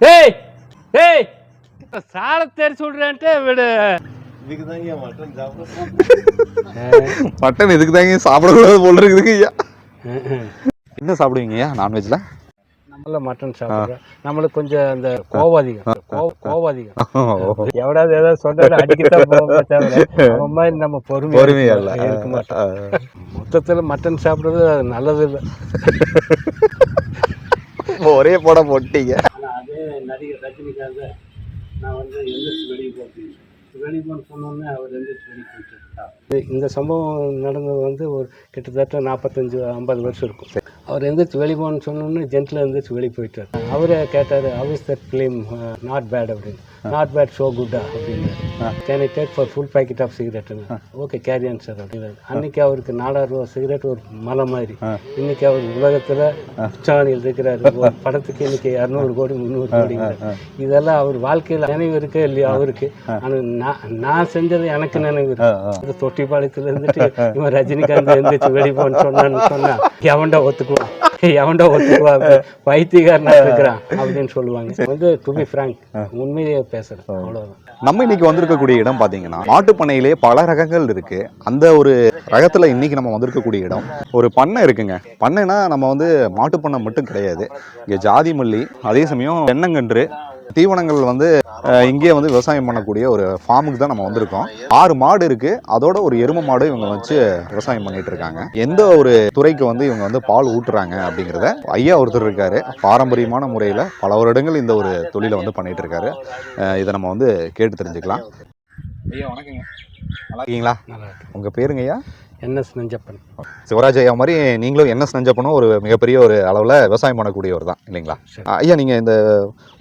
ஏய் ஏய் சாலை தெரிச்சு விடுறேன்ட்டு விடு. மட்டன் இதுக்கு தாங்க சாப்பிடக்கூடாது போல இருக்குதுங்க ஐயா. என்ன சாப்பிடுவீங்க ஐயா நான்வெஜ்ல நம்மள மட்டன் சாப்பிட்றோம். நம்மளுக்கு கொஞ்சம் அந்த கோவம் அதிகம் கோவம் அதிகம் எவடாவது ஏதாவது சொன்னா அடிக்கத்தான் அவன் மாதிரி நம்ம பொறுமை பொறுமையா இல்ல. இருக்க மாட்டோம். மொத்தத்துல மட்டன் சாப்பிடுறது அது நல்லது இல்லை. ஒரே போட போட்டீங்க. நடிகர் ரஜினிகாந்த் நான் வந்து எந்திரிச்சு வெளியே போகிறேன் வெளியே போன்னு சொன்னோன்னே அவர் எந்திரிச்சு வெளியே போயிட்டு இந்த சம்பவம் நடந்தது வந்து ஒரு கிட்டத்தட்ட நாற்பத்தஞ்சு ஐம்பது வருஷம் இருக்கும். அவர் எந்திரிச்சு வெளியே போகணும்னு சொன்னோன்னே ஜென்டில் எந்திரிச்சு வெளியே போயிட்டார். அவரே கேட்டார் அவர் தட் ஃபிலிம் நாட் பேட் அப்படின்னு. நாட் பேட் ஷோ குட்டா அப்படின்னு can I take for full packet of சிகரெட்டுன்னு okay carry on sir அப்படின்னு அன்னைக்கு அவருக்கு நாலாயிரம் ரூபா சிகரெட் ஒரு மலை மாதிரி. இன்னைக்கு அவர் உலகத்தில் உச்சாணியில் இருக்கிறாரு. ஒரு படத்துக்கு இன்னைக்கு இரநூறு கோடி முந்நூறு கோடி இதெல்லாம் அவர் வாழ்க்கையில் நினைவு இருக்கே இல்லையா அவருக்கு? ஆனால் நான் நான் செஞ்சது எனக்கு நினைவு இருக்கு. தொட்டிப்பாளையத்துல இருந்துட்டு இவன் ரஜினிகாந்த் எந்திரிச்சு வெளியே போன்னு சொன்னான்னு சொன்னா எவன்டா ஒத்துக்குவான்? எவன்டா ஒத்துக்குவா வைத்தியகாரனா இருக்கிறான் அப்படின்னு சொல்லுவாங்க. வந்து டு பி ஃப்ராங்க் உண்மையே பேசுறேன். அவ்வளவுதான். நம்ம இன்னைக்கு வந்திருக்கக்கூடிய இடம் பாத்தீங்கன்னா மாட்டுப் பண்ணையிலே பல ரகங்கள் இருக்கு. அந்த ஒரு ரகத்துல இன்னைக்கு நம்ம வந்திருக்கக்கூடிய இடம் ஒரு பண்ணை இருக்குங்க. பண்ணைனா நம்ம வந்து மாட்டுப் பண்ணை மட்டும் கிடையாது. இங்க ஜாதி மல்லி அதே சமயம் தென்னங்கன்று தீவனங்கள் வந்து அஹ், இங்கேயே வந்து விவசாயம் பண்ணக்கூடிய ஒரு ஃபார்முக்கு தான் நம்ம வந்திருக்கோம். ஆறு மாடு இருக்கு. அதோட ஒரு எரும மாடு இவங்க வச்சு விவசாயம் பண்ணிட்டு இருக்காங்க. எந்த ஒரு துறைக்கு வந்து இவங்க வந்து பால் ஊட்டுறாங்க அப்படிங்கிறத ஐயா ஒருத்தர் இருக்காரு. பாரம்பரியமான முறையில் பல வருடங்கள் இந்த ஒரு தொழிலை வந்து பண்ணிட்டு இருக்காரு. இதை நம்ம வந்து கேட்டு தெரிஞ்சுக்கலாம். ஐயா வணக்கங்க. நல்லா இருக்கீங்களா? நல்லா இருக்கு உங்க பேருங்க ஐயா? என்எஸ் நெஞ்சப்பன் சிவராஜ் ஐயா மாதிரி நீங்களும் என்ன செஞ்சப்பனும் ஒரு மிகப்பெரிய ஒரு அளவில் விவசாயம் பண்ணக்கூடியவர் தான் இல்லைங்களா? சரி. ஐயா நீங்கள் இந்த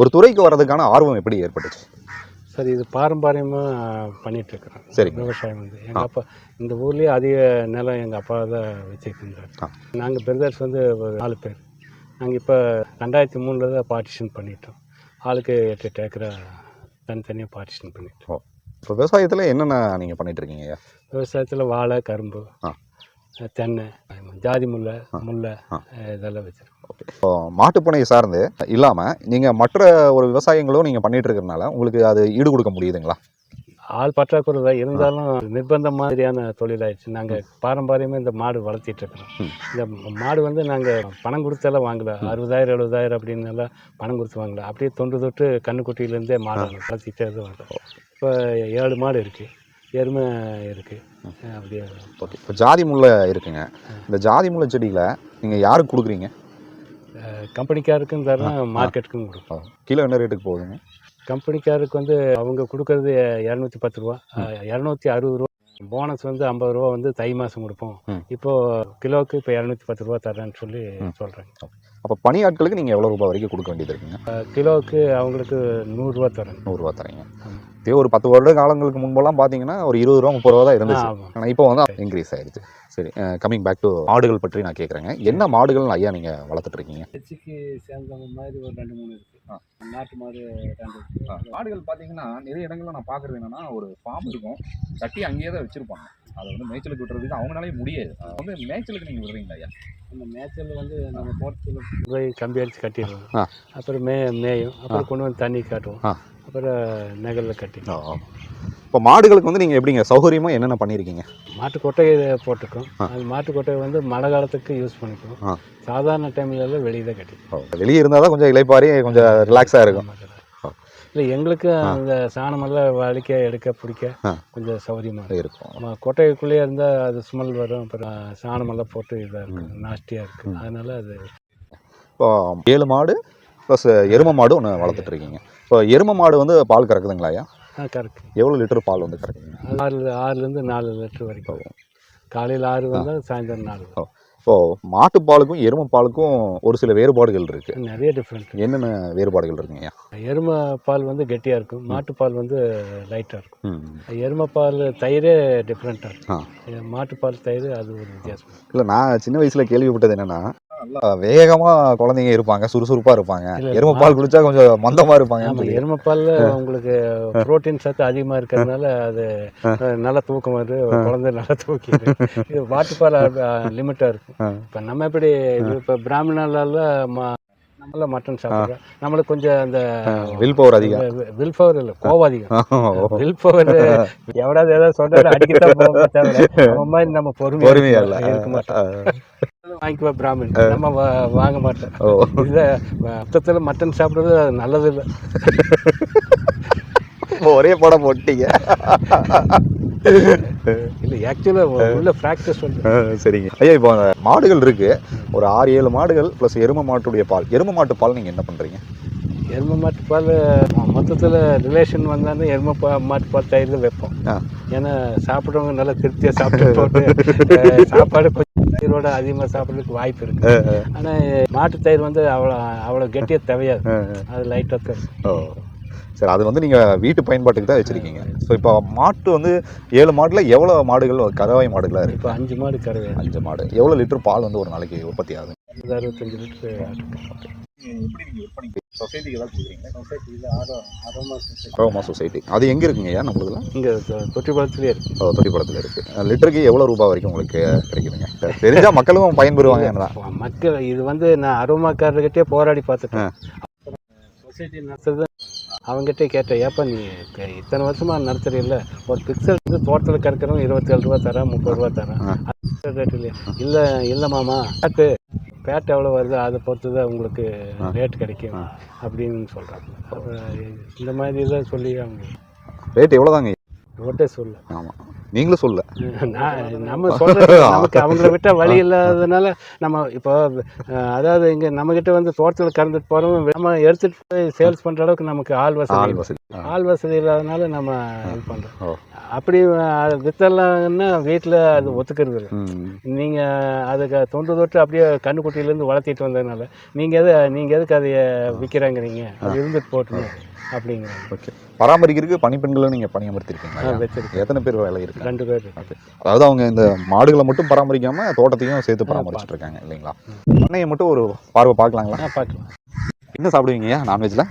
ஒரு துறைக்கு வர்றதுக்கான ஆர்வம் எப்படி ஏற்பட்டுச்சு? சரி இது பாரம்பரியமாக பண்ணிட்டு இருக்கிறோம் சரிங்க. விவசாயம் வந்து. எங்கள் அப்பா இந்த ஊர்லேயே அதிக நிலம் எங்கள் அப்பா தான் வச்சுருந்தார். நாங்கள் பிரதர்ஸ் வந்து ஒரு நாலு பேர். நாங்கள் இப்போ ரெண்டாயிரத்தி மூணில் தான் பார்ட்டிஷன் பண்ணிட்டோம். ஆளுக்கு எட்டு எட்டு ஏக்கரா தனித்தனியாக பார்ட்டிஷன் பண்ணிட்டோம். இப்போ விவசாயத்தில் என்னென்ன நீங்கள் பண்ணிட்டு இருக்கீங்க ஐயா? விவசாயத்தில் வாழை கரும்பு ஆ. தென்னை ஜாதி முல்லை முல்லை. இதெல்லாம் வச்சுருக்கோம். இப்போ மாட்டுப்பனை சார்ந்து இல்லாமல் நீங்கள் மற்ற ஒரு விவசாயங்களும் நீங்கள் பண்ணிட்டு இருக்கிறதுனால உங்களுக்கு அது ஈடு கொடுக்க முடியுதுங்களா? ஆள் பற்றாக்குறை தான். இருந்தாலும் நிர்பந்தம் மாதிரியான தொழிலாயிடுச்சு. நாங்கள் பாரம்பரியமாக இந்த மாடு வளர்த்திட்டு இருக்கிறோம். இந்த மாடு வந்து நாங்கள் பணம் கொடுத்தெல்லாம் வாங்கல. அறுபதாயிரம் எழுபதாயிரம் அப்படின்னு எல்லாம் பணம் கொடுத்து வாங்கல. அப்படியே தொன்று தொட்டு கண்ணுக்குட்டியிலேருந்தே மாடு வளர்த்திட்டே தான் வந்தோம். இப்போ ஏழு மாடு இருக்குது எருமை இருக்குது அப்படியே ஓகே. இப்போ ஜாதி முல்லை இருக்குங்க. இந்த ஜாதி முல்லை செடிகளை நீங்கள் யாருக்கு கொடுக்குறீங்க? கம்பெனிக்காருக்கும் தரோம் மார்க்கெட்டுக்கும் கொடுப்போம். கிலோ என்ன ரேட்டுக்கு போகுதுங்க? கம்பெனிக்காருக்கு வந்து அவங்க கொடுக்கறது இரநூத்தி பத்து ரூபா. இரநூத்தி அறுபது ரூபா. போனஸ் வந்து ஐம்பது ரூபா வந்து தை மாதம் கொடுப்போம். ம். இப்போ கிலோவுக்கு இப்போ இரநூத்தி பத்து ரூபா தரேன்னு சொல்லி சொல்கிறாங்க அப்போ பணியாட்களுக்கு நீங்கள் எவ்வளோ ரூபாய் வரைக்கும் கொடுக்க வேண்டியது இருக்குங்க? கிலோவுக்கு அவங்களுக்கு நூறுரூவா தரேன் நூறுரூவா தரீங்க இதே ஒரு பத்து வருட காலங்களுக்கு முன்பெல்லாம் பார்த்தீங்கன்னா ஒரு இருபது ரூபா முப்பது ரூபா தான் இருந்துச்சு. ஆனால் இப்போ வந்து இன்க்ரீஸ் ஆயிடுச்சு. சரி கம்மிங் பேக் டு மாடுகள் பற்றி நான் கேட்குறேங்க என்ன மாடுகள் ஐயா நீங்கள் வளர்த்துட்டு இருக்கீங்க? கட்சிக்கு சேர்ந்தவங்க மாதிரி ஒரு ரெண்டு மூணு இருக்குது நாட்டு மாடு ரெண்டு மாடுகள் பார்த்தீங்கன்னா நிறைய இடங்கள்ல நான் பார்க்குறது என்னன்னா ஒரு ஃபார்ம் இருக்கும். கட்டி அங்கேயே தான் வச்சிருப்பாங்க. அதை வந்து மேய்ச்சலுக்கு விட்டுறதுக்கு அவங்களாலே முடியாது. வந்து மேய்ச்சலுக்கு நீங்கள் விடுறீங்களா ஐயா? அந்த மேய்ச்சல் வந்து நம்ம தோட்டத்தில் போய் கம்பி அடித்து கட்டிடுவோம். அப்புறம் மே மேயும். அப்புறம் கொண்டு வந்து தண்ணி காட்டுவோம். ஆ. அப்புறம் நெகலில் கட்டி இப்போ மாடுகளுக்கு வந்து நீங்கள் எப்படிங்க? சௌகரியமாக என்னென்ன பண்ணியிருக்கீங்க மாட்டு கொட்டையை போட்டுக்கும். அது மாட்டு கொட்டையை வந்து மழை காலத்துக்கு யூஸ் பண்ணிக்குவோம். சாதாரண டைம்ல எல்லாம் வெளியே தான் கட்டி வெளியே இருந்தால் தான் கொஞ்சம் இலைப்பாரி கொஞ்சம் ரிலாக்ஸாக இருக்கும். இல்லை எங்களுக்கு அந்த சாணமெல்லாம் வலிக்க எடுக்க பிடிக்க. கொஞ்சம் சௌகரியமாக இருக்கும். கொட்டைக்குள்ளேயே இருந்தால் அது ஸ்மெல் வரும். அப்புறம் சாணமெல்லாம் போட்டு இதாக இருக்கும். நாஸ்டியாக இருக்குது அதனால அது இப்போ ஏழு மாடு ப்ளஸ் எரும மாடு ஒன்று வளர்த்துட்டு இருக்கீங்க. இப்போ எரும மாடு வந்து பால் கறக்குதுங்களா ஐயா? கரெக்ட் எவ்வளோ லிட்டர் பால் வந்து கறக்குதுங்க? ஆறு ஆறுலேருந்து நாலு லிட்டர் வரைக்கும். காலையில் ஆறு வந்தால் சாயந்தரம் நாலு வரும். இப்போ மாட்டுப்பாலுக்கும் எரும பாலுக்கும் ஒரு சில வேறுபாடுகள் இருக்கு. நிறைய டிஃப்ரெண்ட் என்னென்ன வேறுபாடுகள் இருக்குங்கய்யா எருமை பால் வந்து கெட்டியாக இருக்கும். மாட்டுப்பால் வந்து லைட்டாக இருக்கும். எருமை பால் தயிரே டிஃப்ரெண்ட்டாக. இருக்கும். மாட்டுப்பால் தயிர் அது ஒரு வித்தியாசம் இல்லை நான் சின்ன வயசுல கேள்விப்பட்டது என்னன்னா நல்லா வேகமா குழந்தைங்க இருப்பாங்க சுறுசுறுப்பா இருப்பாங்க. இல்ல, எரும பால் குடிச்சா கொஞ்சம் மந்தமா இருப்பாங்க ஆமாம் எருமை பாலில் உங்களுக்கு புரோட்டீன் சத்து அதிகமாக இருக்கிறதுனால அது நல்லா தூக்கம் வருது குழந்தை நல்லா தூக்கிது இது மாட்டுப்பால் லிமிட்டாக இருக்கும். ஆ. இப்போ நம்ம எப்படி இப்போ பிராமணால நம்மள மட்டன் சாப்பிட்றோம். நம்மளுக்கு கொஞ்சம் அந்த வில் பவர் அதிகம். வில் பவர் இல்லை கோவம் அதிகம். வில் பவர் எவனாவது ஏதாவது சொன்னா அடிக்கத்தான் போக அவன் மாதிரி நம்ம பொறுமையா இருக்க மாட்டோம். வாங்கிக்குவா பிராமின் நம்ம வாங்க மாட்டோம் ஓ. இல்ல மொத்தத்தில் மட்டன் சாப்பிட்றது அது நல்லது இல்லை ஒரே படம் போட்டீங்க. இல்லை ஆக்சுவலாக உள்ள ப்ராக்டிஸ் வந்து. சரிங்க. ஐயா இப்போ மாடுகள் இருக்கு. ஒரு ஆறு ஏழு மாடுகள் ப்ளஸ் எரும மாட்டுடைய பால். எரும மாட்டு பால் நீங்க என்ன பண்றீங்க? எருமை மாட்டு பால் மொத்தத்தில் ரிலேஷன் வந்தாலும் எருமை பா மாட்டு பால் தயிர் தான் வைப்போம். ஏன்னா சாப்பிட்றவங்க நல்லா திருப்தியாக சாப்பிட்டு போட்டு சாப்பாடு கொஞ்சம் தயிரோட அதிகமாக சாப்பிட்றதுக்கு வாய்ப்பு இருக்கு. ஆனால் மாட்டு தயிர் வந்து அவ்வளோ அவ்வளோ கெட்டியாக தேவையாது. அது லைட்டாக ஓ. சரி அது வந்து நீங்க வீட்டு பயன்பாட்டுக்கு தான் வச்சிருக்கீங்க. ஸோ இப்போ மாட்டு வந்து ஏழு மாடுல எவ்வளவு மாடுகள் கறவை மாடுகளா இருக்கு? இப்போ அஞ்சு மாடு கறவை. அஞ்சு மாடு. எவ்வளவு லிட்டர் பால் வந்து ஒரு நாளைக்கு உற்பத்தி ஆகுது? அறுபத்தஞ்சு லிட்டரு எப்படி நீங்க விற்பனை சொசைட்டிக்கு தான் கொடுக்குறீங்க சொசைட்டி இது ஆரோ அரோமா சொசைட்டி. Roma society. அது எங்க இருக்குங்க ஐயா நம்மளுதுல? இங்கே தொட்டிப்பாளத்துலேயே இருக்கு. ஓ, தொட்டிப்படத்துல இருக்கு. லிட்டருக்கு எவ்வளவு ரூபாய் வரைக்கும் உங்களுக்கு கிடைக்குதுங்க? தெரிஞ்சா மக்களும் பயன்பெறுவாங்க தான் மக்கள் இது வந்து நான் அருமாக்காரர்கிட்டே போராடி பார்த்துட்டேன். சொசைட்டி நடத்துறது அவங்ககிட்ட கேட்டேன் ஏப்பா நீ இத்தனை வருஷமா நடத்துறீல்ல ஒரு பிக்சல் வந்து தோட்டத்தில் கறக்கிறவங்க இருபத்தேழு ரூபா தரேன் முப்பது ரூபா தரேன் ரேட் இல்லையா? இல்லை இல்லை மாமா பேட்டு பேட் எவ்வளோ வருதோ அதை பொறுத்து தான் உங்களுக்கு ரேட் கிடைக்கும் அப்படின்னு சொல்கிறாங்க இந்த மாதிரி தான் சொல்லி அவங்க ரேட் எவ்வளோதாங்க ஓட்டே சொல்ல. ஆமாம் நீங்களும் சொல்ல. நம்ம சொல்றது நமக்கு அவங்கள விட்டா வழி இல்லாததுனால நம்ம இப்போ அதாவது இங்க நம்ம கிட்ட வந்து தோட்டத்தில் கறந்துட்டு போறோம் நம்ம எடுத்துட்டு போய் சேல்ஸ் பண்ற அளவுக்கு நமக்கு ஆள் வசதி ஆள். வசதி. ஆள் வசதி இல்லாதனால நம்ம இது பண்றோம். அப்படி அஹ், வித்தரலாம்னா வீட்டில் அது ஒத்துக்கிறது இல்லை. நீங்க அதுக்கு தொன்று தொட்டு அப்படியே கண்ணுக்குட்டியிலேருந்து வளர்த்திட்டு வந்ததுனால நீங்க எது நீங்க எதுக்கு அதை விற்கிறாங்கிறீங்க அது இருந்துட்டு போட்டுருங்க அப்படிங்கிறாங்க. ஓகே. பராமரிக்கிறதுக்கு பணிப்பெண்களும் நீங்கள் பணியமர்த்திருக்கீங்களா வச்சிருக்கேன். எத்தனை பேர் வேலை இருக்கு? ரெண்டு பேர். ஓகே. அதாவது அவங்க இந்த மாடுகளை மட்டும் பராமரிக்காம தோட்டத்தையும் சேர்த்து பராமரிச்சுட்டு இருக்காங்க இல்லைங்களா? பண்ணையை மட்டும் ஒரு பார்வை பார்க்கலாங்களா? பார்க்கலாம். என்ன சாப்பிடுவீங்க நான்வெஜ்ல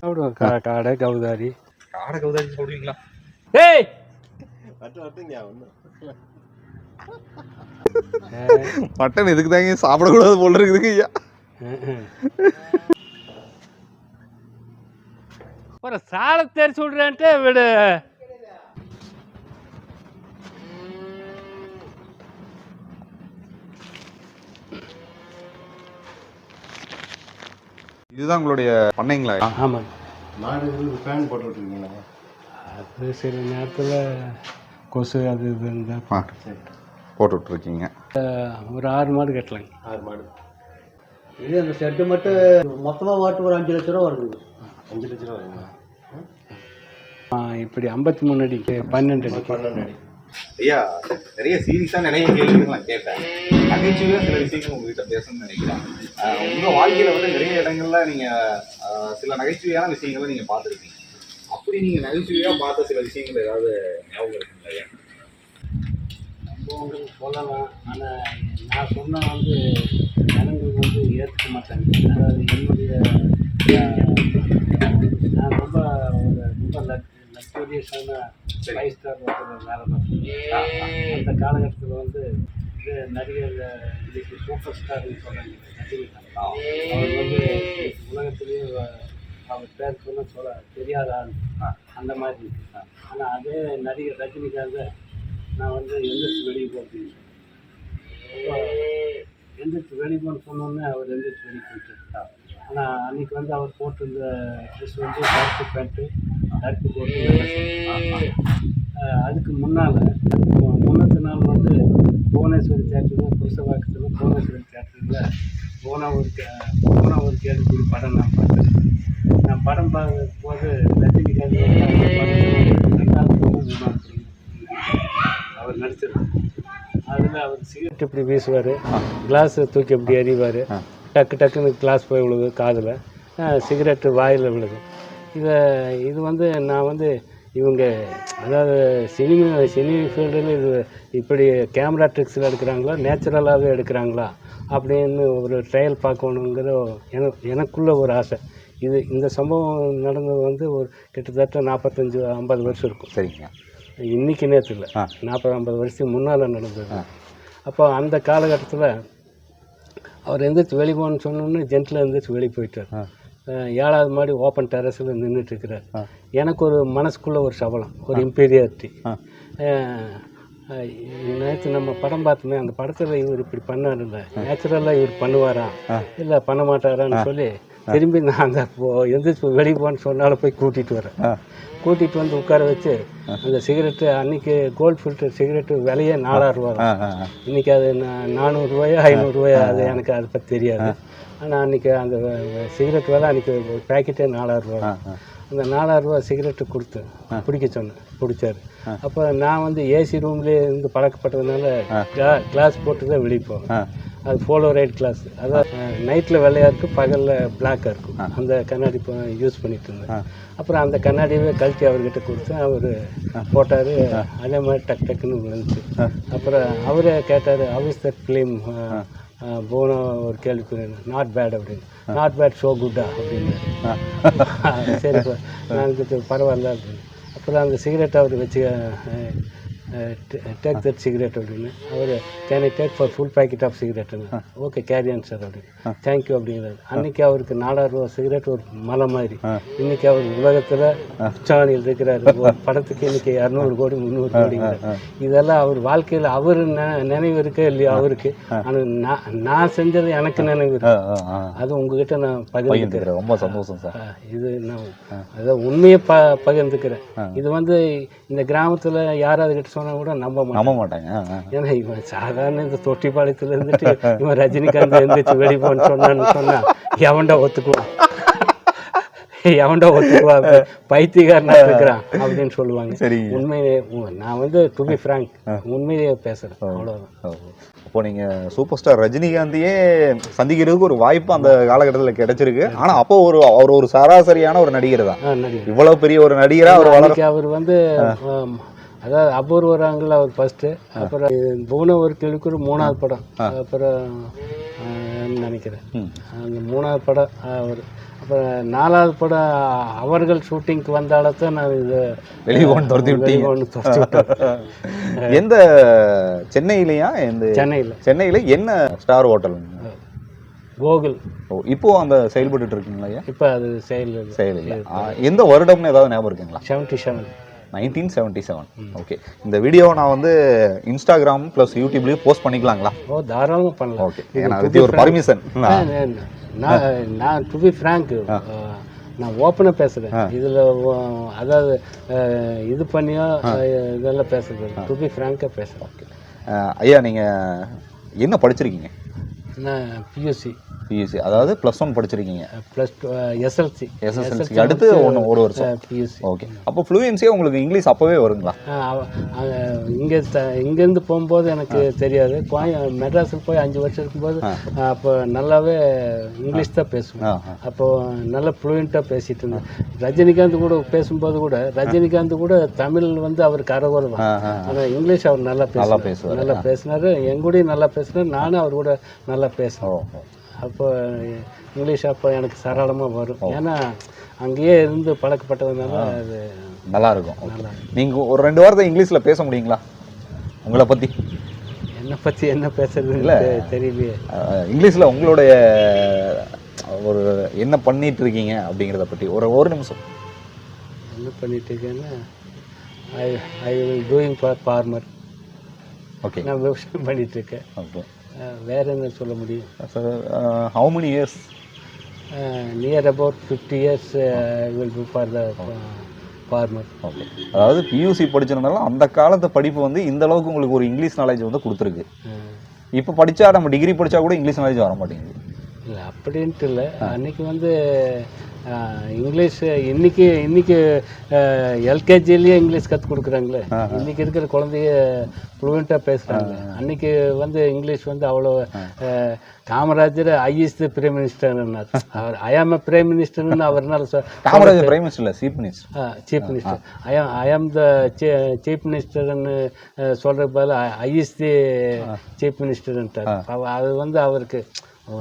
சாப்பிடுவோம். கா காடை கவுதாரி. காடை கவுதாரி சாப்பிடுவீங்களா? ஏய்! மட்டன் இதுக்கு தாங்க சாப்பிடக்கூடாது போல இருக்குதுங்க ஐயா. ஒரு சாலை தெரிச்சு விட்றேன்ட்டு விடு. இதுதான் உங்களுடைய பண்ணைங்களா? ஆமாங்க. மாடுகளுக்கு ஃபேன் போட்டு விட்ருக்கீங்களா அது சில நேரத்தில் கொசு அது இது இருந்தால் ஆ போட்டு விட்ருக்கீங்க ஒரு ஆறு மாடு கட்டலாங்க. ஆறு மாடு. இது அந்த ஷெட்டு மட்டும் மொத்தமாக மாட்டு ஒரு அஞ்சு லட்ச ரூபா வருது அஞ்சு லட்ச ரூபா வருங்களா இப்படி ஐம்பத்தி மூணு அடிக்கு பன்னெண்டு அடி. பன்னெண்டு அடி. ஐயா நிறைய சீரியஸாக நிறைய கேள்விகள் நான் கேட்டேன். நகைச்சுவையாக சில விஷயங்கள் உங்ககிட்ட பேசணும்னு நினைக்கிறேன். ஆஹ் உங்க வாழ்க்கையில வந்து நிறைய இடங்கள்ல நீங்க ஆஹ் சில நகைச்சுவையான விஷயங்களை நீங்க பார்த்துருக்கீங்க. அப்படி நீங்க நகைச்சுவையா பார்த்த சில விஷயங்கள் ஏதாவது ஞாபகம் இருக்குங்களா ஐயா? சம்பவங்கள் சொல்லலாம். ஆனால் நான் சொன்னால் வந்து ஜனங்கள் வந்து ஏற்றுக்க மாட்டாங்க அதாவது என்னுடைய நான் ரொம்ப லக்ஸூரியஸான ஃபைவ் ஸ்டார் ஹோட்டலில் வேலை பார்த்தேன் அந்த காலகட்டத்தில் வந்து இது நடிகர் இன்னைக்கு சூப்பர் ஸ்டார்னு சொல்கிறாங்க ரஜினிகாந்த் அவர் வந்து உலகத்திலேயே அவர் பேர் சொன்ன சொல்ல தெரியாத ஆள். அந்த மாதிரி ஆனால் அதே நடிகர் ரஜினிகாந்த் நான் வந்து எந்திரிச்சு வெளியே போகிறேன் எந்திரிச்சு வெளியே போன்னு சொன்னோன்னே அவர் எந்திரிச்சு வெளியே போயிட்டார் ஆனால் அன்னைக்கு வந்து அவர் போட்டிருந்த ட்ரெஸ் வந்து கருப்பு பேண்ட்டு கருப்பு. ஆஹ் அதுக்கு முன்னால் முன்னத்து நாள் வந்து புவனேஸ்வரி தேட்டரில் புருஷவாக்கத்தில் புவனேஸ்வரி தேட்டரில் போன ஒரு போன ஒரு கேள்வி படம் நான் பார்த்தேன். நான் படம் பார்க்கும் போது ரஜினிகாந்த் ரெண்டாவது படம் அவர் நடிச்சிருக்கார். அதில் அவர் சிகரெட் இப்படி வீசுவார்? கிளாஸ் தூக்கி இப்படி எறிவார்? டக்கு டக்குன்னு கிளாஸ் போய் விழுது காதில். சிகரெட்டு வாயில் விழுது. இதை இது வந்து நான் வந்து இவங்க அதாவது சினிமா சினி ஃபீல்டில் இது இப்படி கேமரா ட்ரிக்ஸில் எடுக்கிறாங்களா நேச்சுரலாகவே எடுக்கிறாங்களா அப்படின்னு ஒரு ட்ரையல் பார்க்கணுங்கிற என எனக்குள்ள ஒரு ஆசை. இது இந்த சம்பவம் நடந்தது வந்து ஒரு கிட்டத்தட்ட நாற்பத்தஞ்சு ஐம்பது வருஷம் இருக்கும். சரிங்க. இன்னைக்கு நேற்று இல்லை. நாற்பது ஐம்பது வருஷத்துக்கு முன்னால் நடந்தது. அப்போ அந்த காலகட்டத்தில் அவர் எந்திரிச்சு வெளியே போகணும்னு சொன்னோன்னே ஜென்ட்டில் எந்திரிச்சு வெளியே போயிட்டார். ஏழாவது மாடி ஓப்பன் டெரஸில் நின்றுட்டு இருக்கிறார் ஆ. எனக்கு ஒரு மனசுக்குள்ளே ஒரு சபலம் ஒரு இம்பீரியாரிட்டி. நேற்று நம்ம படம் பார்த்தோமே அந்த படத்தில் இவர் இப்படி பண்ணாருல்ல. நேச்சுரலாக இவர் பண்ணுவாரா? இல்லை பண்ண மாட்டாரான்னு சொல்லி திரும்பி நான் அந்த போ- எந்திரிச்சு வெளியே போன்னு சொன்னாலும் போய் கூட்டிகிட்டு வரேன். கூட்டிகிட்டு வந்து உட்கார வச்சு அந்த சிகரெட்டு அன்னைக்கு கோல்ட் ஃபில்டர் சிகரெட்டு விலையே ஆ. இன்னைக்கு அது நானூறுரூவாயா ஐநூறுரூவாயா அது எனக்கு அதை பற்றி தெரியாது. ஆனால் அன்றைக்கி அந்த சிகரெட் விலை அன்றைக்கி ஒரு பேக்கெட்டே ஆ. அந்த நாலாயிரம் ரூபா சிகரெட்டு கொடுத்து பிடிக்க சொன்னேன் பிடிச்சாரு. அப்போ நான் வந்து ஏசி ரூம்லேயே இருந்து பழக்கப்பட்டதுனால கிளா கிளாஸ் போட்டு தான் ஆ. அது போலோ ரைட் கிளாஸ் அதான் நைட்டில் வெள்ளையாக இருக்கும் பகலில் பிளாக்காக இருக்கும். அந்த கண்ணாடி யூஸ் பண்ணிட்டு இருந்தேன். அப்புறம் அந்த கண்ணாடியவே கழட்டி அவர்கிட்ட கொடுத்து அவர் போட்டார் அதே மாதிரி டக் டக்குன்னு விழுந்துச்சு. அப்புறம் அவரே கேட்டார் ஹவுஸ் தட் ஃபிலிம் போன ஒரு கேள்வி நாட் பேட் அப்படின்னு. நாட் பேட் ஷோ குட்டா அப்படின்னு. சரி இதுக்கு பரவாயில்ல அப்படின்னு. அப்புறம் அந்த சிகரெட் அவர் வச்சு டேக் தட் சிகரெட் அப்படின்னு அவர் can I take for full packet of சிகரெட்டுன்னு okay carry on sir அப்படின்னு. தேங்க்யூ அப்படிங்கிறாரு அன்னைக்கு அவருக்கு நாலாயிரம் ரூபா சிகரெட் ஒரு மலை மாதிரி. இன்னைக்கு அவர் உலகத்தில் உச்சாணியில் இருக்கிறாரு. படத்துக்கு இன்னைக்கு இரநூறு கோடி முந்நூறு கோடிங்கிறார் இதெல்லாம் அவர் வாழ்க்கையில் அவர் நினைவு இருக்கே இல்லையா? அவருக்கு. ஆனால் நான் நான் செஞ்சது எனக்கு நினைவு இருக்கு. அது உங்ககிட்ட நான் பகிர்ந்துக்கிறேன். ரொம்ப சந்தோஷம் சார் இது நான் அதான் உண்மையை ப பகிர்ந்துக்கிறேன். இது வந்து இந்த கிராமத்தில் யாராவது கிட்ட சொன்னா கூட நம்ப நம்ப மாட்டாங்க. ஏன்னா இவன் சாதாரண இந்த தொட்டிப்பாளையத்துல இருந்துட்டு இவன் ரஜினிகாந்த் எழுந்திரிச்சு வெளியே போன்னு சொன்னான்னு சொன்னா எவன்டா ஒத்துக்குவான் எவன்டா ஒத்துக்குவா? பைத்தியக்காரனா இருக்கிறான் அப்படின்னு சொல்லுவாங்க. உண்மையிலே நான் வந்து டு பி ஃப்ராங்க் உண்மையிலேயே பேசுறேன். அவ்வளோதான் ஓ. அப்போ நீங்க சூப்பர் ஸ்டார் ரஜினிகாந்தையே சந்திக்கிறதுக்கு ஒரு வாய்ப்பு அந்த காலகட்டத்தில் கிடைச்சிருக்கு. ஆனா அப்போ ஒரு அவர் ஒரு சராசரியான ஒரு நடிகர் தான். இவ்வளவு பெரிய ஒரு நடிகரா அவர் வளர அன்னைக்கு அவர் வந்து அதாவது அபூர்வராங்கில் அவர் ஃபர்ஸ்ட்டு அப்புறம் புவன ஒரு கிழக்கு மூணாவது படம். அப்புறம் நினைக்கிறேன். அந்த மூணாவது படம் அவர். அப்புறம் நாலாவது படம் அவர்கள் ஷூட்டிங்க்கு வந்தால்தான் நான் இது வெளியே துரத்தி விட்டேன். எந்த சென்னையிலயா? எந்த சென்னையில். சென்னையில என்ன ஸ்டார் ஹோட்டல்? கோகுல். ஓ இப்போ அந்த செயல்பட்டு இருக்கீங்களா இப்போ அது செயல் செயலில் எந்த வருடம்னு ஏதாவது ஞாபகம் இருக்குங்களா? Seventy seven nineteen seventy seven. Okay இந்த வீடியோவை நான் வந்து இன்ஸ்டாகிராம் ப்ளஸ் யூடியூப்லேயும் போஸ்ட் பண்ணிக்கலாங்களா? ஓ தாராளமாக பண்ணலாம். ஓகே ஏன்னா அதுக்கு ஒரு பர்மிஷன் நான் நான் டு பி ஃப்ராங்க் நான் ஓப்பனாக பேசுகிறேன் இதில் அதாவது இது பண்ணியோ இதெல்லாம் பேசுறது டு பி ஃப்ராங்காக பேசுகிறேன் ஐயா நீங்கள் என்ன படிச்சிருக்கீங்க? பியூசி பியூசி அதாவது ப்ளஸ் ஒன் படிச்சிருக்கீங்க. ப்ளஸ் டூ எஸ்எல்சி எஸ்எஸ்எல்சி அடுத்து ஒன்று ஒரு வருஷம். பியூசி ஓகே அப்போ ஃப்ளூயன்சியாக உங்களுக்கு இங்கிலீஷ் அப்போவே வருங்களா? இங்கே இங்கேருந்து போகும்போது எனக்கு தெரியாது. கோய மெட்ராஸுக்கு போய் அஞ்சு வருஷம் இருக்கும்போது அப்போ நல்லாவே இங்கிலீஷ் தான் பேசுவேன் ஆ அப்போ நல்ல ஃப்ளூயண்ட்டாக பேசிட்டு இருந்தேன். ரஜினிகாந்த் கூட பேசும்போது கூட ரஜினிகாந்த் கூட தமிழ் வந்து அவருக்கு அறகுறை தான் ஆ ஆ. ஆனால் இங்கிலீஷ் அவர் நல்லா நல்லா பேசுவார். நல்லா பேசினாரு. என் கூடயும் நல்லா பேசினார். நானும் அவர் கூட நல்லா பேசுவேன் ஓ. அப்போ இங்கிலீஷ் அப்போ எனக்கு சரளமாக வரும். ஏன்னா அங்கேயே இருந்து பழக்கப்பட்டதுனால அது நல்லா இருக்கும். நீங்கள் ஒரு ரெண்டு வாரத்தை இங்கிலீஷில் பேச முடியுங்களா? உங்களை பற்றி என்னை பற்றி என்ன பேசுறதுன்னு தெ- தெரியலையே. இங்கிலீஷில் உங்களுடைய ஒரு என்ன பண்ணிட்டு இருக்கீங்க அப்படிங்கிறத பற்றி ஒரு ஒரு நிமிஷம். என்ன பண்ணிட்டு இருக்கேன்னா I I will doing for farmer okay. நான் விவசாயம் பண்ணிட்டு இருக்கேன் ஓகே. வேற என்ன சொல்ல முடியும்? How many years near about fifty years will be for the farmer okay அதாவது பியூசி படிச்சிருந்தாலும் அந்த காலத்து படிப்பு வந்து இந்த அளவுக்கு உங்களுக்கு ஒரு இங்கிலீஷ் நாலேஜ் வந்து கொடுத்துருக்கு. இப்போ படிச்சா நம்ம டிகிரி படிச்சா கூட இங்கிலீஷ் நாலேஜ் வர மாட்டேங்குது. இல்லை அப்படின்ட்டு இல்லை. அன்னைக்கு வந்து இங்கிலீஷ் இன்னைக்கு இன்னைக்கு எல்கேஜிலேயே இங்கிலீஷ் கற்றுக் கொடுக்குறாங்களே. இன்னைக்கு இருக்கிற குழந்தைய ஃப்ளூயண்ட்டாக பேசுகிறாங்க அன்னைக்கு வந்து இங்கிலீஷ் வந்து அவ்வளோ காமராஜர் ஐஎஸ் பிரைம் மினிஸ்டர்னார் அவர் ஐஆம் பிரைம் மினிஸ்டர்னு அவர்னால காமராஜர் பிரைம் மினிஸ்டர் இல்லை chief minister chief minister I am I am the chief மினிஸ்டர்னு சொல்கிற பதில் ஐஎஸ் தி சீஃப் மினிஸ்டர்ன்ட்டார் அவ- அது வந்து அவருக்கு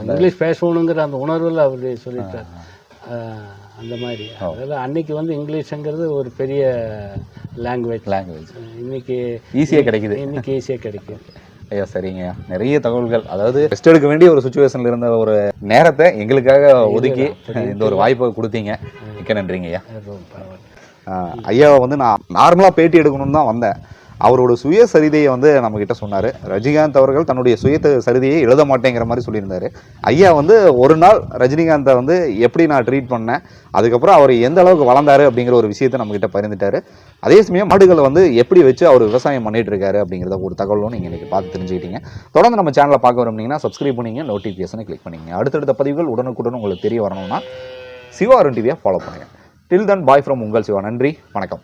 இங்கிலீஷ் பேசணுங்கிற அந்த உணர்வில் அவர் சொல்லிட்டார். அந்த மாதிரி. அதெல்லாம் அன்னைக்கு வந்து இங்கிலீஷுங்கிறது ஒரு பெரிய லாங்குவேஜ் லாங்குவேஜ் இன்னைக்கு ஈஸியாக கிடைக்குது. இன்னைக்கு ஈஸியாக கிடைக்கும் ஐயா சரிங்க. நிறைய தகவல்கள். அதாவது ரெஸ்ட் எடுக்க வேண்டிய ஒரு சுச்சுவேஷன்ல இருந்த ஒரு நேரத்தை எங்களுக்காக ஒதுக்கி இந்த ஒரு வாய்ப்பை கொடுத்தீங்க. மிக்க நன்றிங்க ஐயா ஐயாவை வந்து நான் நார்மலாக பேட்டி எடுக்கணும்னு தான் வந்தேன். அவரோட சுய சரிதையை வந்து நம்மக்கிட்ட சொன்னார். ரஜினிகாந்த் அவர்கள் தன்னுடைய சுய சரிதையை எழுத மாட்டேங்கிற மாதிரி சொல்லியிருந்தார். ஐயா வந்து ஒரு நாள் ரஜினிகாந்தை வந்து எப்படி நான் ட்ரீட் பண்ணேன் அதுக்கப்புறம் அவர் எந்த அளவுக்கு வளர்ந்தாரு அப்படிங்கிற ஒரு விஷயத்தை நம்மக்கிட்ட பகிர்ந்துட்டார். அதே சமயம் மாடுகளை வந்து எப்படி வச்சு அவர் விவசாயம் பண்ணிட்டு இருக்காரு அப்படிங்கிறத ஒரு தகவலும் நீங்கள் இன்றைக்கி பார்த்து தெரிஞ்சுக்கிட்டீங்க. தொடர்ந்து நம்ம சேனலை பார்க்க விரும்புனீங்கன்னா சப்ஸ்கிரைப் பண்ணிங்க நோட்டிஃபிகேஷனை கிளிக் பண்ணிங்க. அடுத்தடுத்த பதிவுகள் உடனுக்குடன் உங்களுக்கு தெரிய வரணும்னா சிவா அருண் டிவியை ஃபாலோ பண்ணுங்கள் டில் தன் பாய் ஃப்ரம் உங்கள் சிவா. நன்றி வணக்கம்.